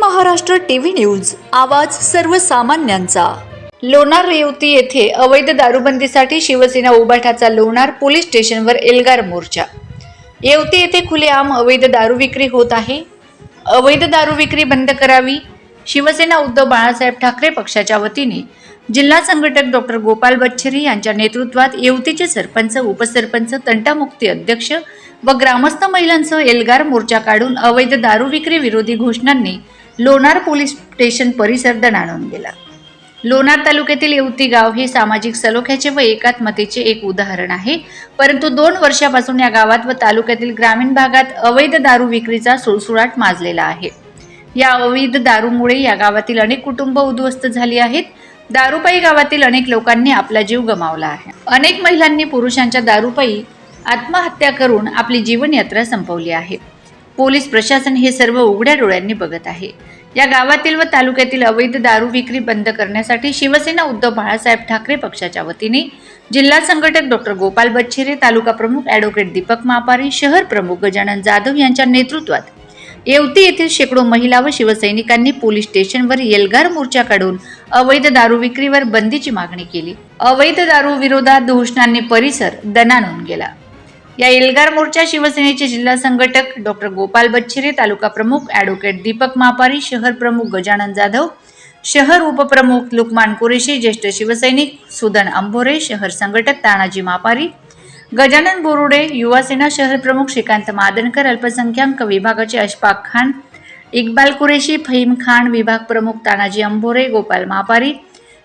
Maharashtra TV news आवाज सर्वसामान्यांचा. लोणार रेवती येथे अवैध दारूबंदीसाठी शिवसेना उभाठाचा लोणार पोलीस स्टेशनवर एल्गार मोर्चा. येवती येथे खुलेआम अवैध दारू विक्री होत आहे. अवैध दारू विक्री बंद करावी शिवसेना उद्धव बाळासाहेब ठाकरे पक्षाच्या वतीने जिल्हा संघटक डॉक्टर गोपाल बच्छरी यांच्या नेतृत्वात येवतीचे सरपंच उपसरपंच तंटामुक्ती अध्यक्ष व ग्रामस्थ महिलांसह एल्गार मोर्चा काढून अवैध दारू विक्री विरोधी घोषणांनी लोणार पोलीस स्टेशन परिसर दणाणून गेला. लोणार तालुक्यातील येवती गाव हे सामाजिक सलोख्याचे व एकात्मतेचे एक उदाहरण आहे. परंतु दोन वर्षापासून या गावात व तालुक्यातील ग्रामीण भागात अवैध दारू विक्रीचा सुळसुळाट माजलेला आहे. या अवैध दारूमुळे या गावातील अनेक कुटुंब उद्ध्वस्त झाली आहेत. दारूपाई गावातील अनेक लोकांनी आपला जीव गमावला आहे. अनेक महिलांनी पुरुषांच्या दारूपाई आत्महत्या करून आपली जीवनयात्रा संपवली आहे. पोलीस प्रशासन हे सर्व उघड्या डोळ्यांनी बघत आहे. या गावातील व तालुक्यातील अवैध दारू विक्री बंद करण्यासाठी शिवसेना उद्धव बाळासाहेब ठाकरे पक्षाच्या वतीने जिल्हा संघटक डॉक्टर गोपाल बच्छेरे तालुका प्रमुख ॲडव्होकेट दीपक मापारी शहर प्रमुख गजानन जाधव यांच्या नेतृत्वात येवती येथील शेकडो महिला व शिवसैनिकांनी पोलीस स्टेशनवर येलगार मोर्चा काढून अवैध दारू विक्रीवर बंदीची मागणी केली. अवैध दारू विरोधात घोषणांनी परिसर दणाणून गेला. या एल्गार मोर्चा शिवसेनेचे जिल्हा संघटक डॉक्टर गोपाल बच्छिरे तालुका प्रमुख ॲडव्होकेट दीपक मापारी शहर प्रमुख गजानन जाधव शहर उपप्रमुख लुकमान कुरेशी ज्येष्ठ शिवसैनिक सुदन अंभोरे शहर संघटक तानाजी मापारी गजानन बोरुडे युवासेना शहर प्रमुख श्रीकांत मादनकर अल्पसंख्याक विभागाचे अशफाक खान इक्बाल कुरेशी फहीम खान विभाग प्रमुख तानाजी अंभोरे गोपाल मापारी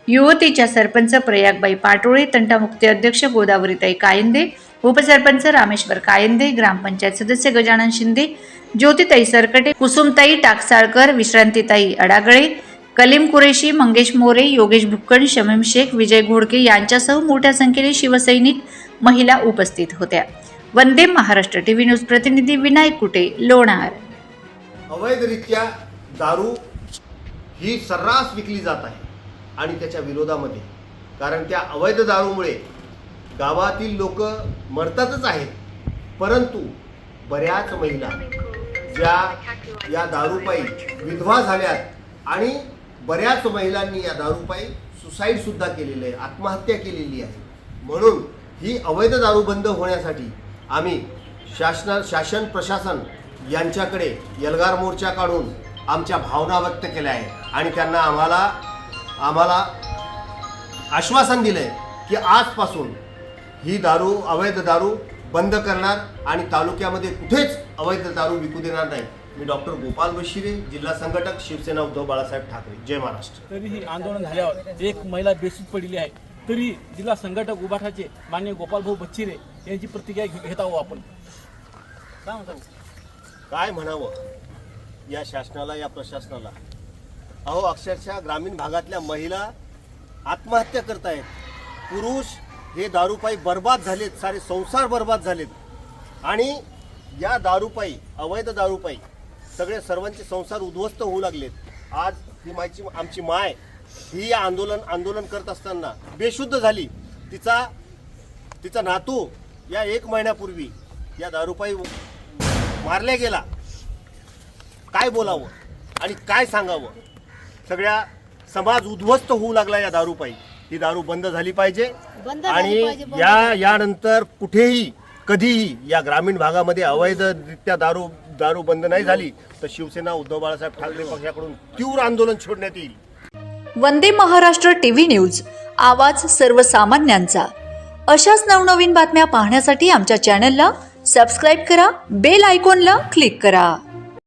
युवतीच्या सरपंच प्रयागबाई पाटोळे तंटामुक्ती अध्यक्ष गोदावरीताई कायंदे उपसरपंच रामेश्वर कायंदे ग्रामपंचायत सदस्य गजानन शिंदे ज्योतिताई सरकटे कुसुमताई टाकसाळकर विश्रांतीताई अडागळे कलीम कुरेशी मंगेश मोरे योगेश भुक्कण शमीम शेख विजय घोडके यांच्यासह मोठ्या संख्येने शिवसैनिक महिला उपस्थित होत्या. वंदे महाराष्ट्र टीव्ही न्यूज प्रतिनिधी विनायक कुटे लोणार. अवैधरित्या दारू ही सर्रास विकली जात आहे. आणि त्याच्या विरोधामध्ये. कारण त्या अवैध दारूमुळे गावातील लोक मरतातच आहेत. परंतु बऱ्याच महिला ज्या या दारूपायी विधवा झाल्यात आणि बऱ्याच महिलांनी या दारूपायी सुसाईडसुद्धा केलेलं आहे आत्महत्या केलेली आहे. म्हणून ही अवैध दारू बंद होण्यासाठी आम्ही शासना शासन प्रशासन यांच्याकडे यलगार मोर्चा काढून आमच्या भावना व्यक्त केल्या आहेत. आणि त्यांना आम्हाला आम्हाला आश्वासन दिलं आहे की आजपासून ही दारू अवैध दारू बंद करणार आणि तालुक्यामध्ये कुठेच अवैध दारू विकू देणार नाही. मी डॉक्टर गोपाल बशिरे जिल्हा संघटक शिवसेना उद्धव बाळासाहेब ठाकरे. जय महाराष्ट्र. तरीही आंदोलन झाल्यावर एक महिला बेशुद्ध पडलेली आहे. तरी जिल्हा संघटक उभाठाचे मान्य गोपालभाऊ बच्चिरे यांची प्रतिक्रिया घेत आहोत आपण. काय म्हणता? काय म्हणावं? या शासनाला या प्रशासनाला? अहो अक्षरशः ग्रामीण भागातल्या महिला आत्महत्या करतायत. पुरुष हे दारूपायी बर्बाद झालेत सारे संसार बर्बाद झालेत. आणि या दारूपायी अवैध दारूपायी सगळे सर्वांचे संसार उद्ध्वस्त होऊ लागलेत. आज ही मायची आमची माय ही या आंदोलन आंदोलन करत असताना बेशुद्ध झाली. तिचा तिचा नातू या एक महिन्यापूर्वी या दारूपायी मारल्या गेला. काय बोलावं आणि काय सांगावं? सगळ्या समाज उद्ध्वस्त होऊ लागला या दारूपायी ही दारू बंद झाली पाहिजे. बंद झाली आणि पाहिजे, या यानंतर कुठेही कधीही या ग्रामीण भागामध्ये अवैधरित्या दारू दारू बंद नाही झाली तर शिवसेना उद्धव बाळासाहेब ठाकरे पक्षाकडून तीव्र आंदोलन छेडण्यात येईल. वंदे महाराष्ट्र टीव्ही न्यूज आवाज सर्वसामान्यांचा. अशाच नवनवीन बातम्या पाहण्यासाठी आमच्या चॅनलला सबस्क्राईब करा बेल आयकॉनला क्लिक करा.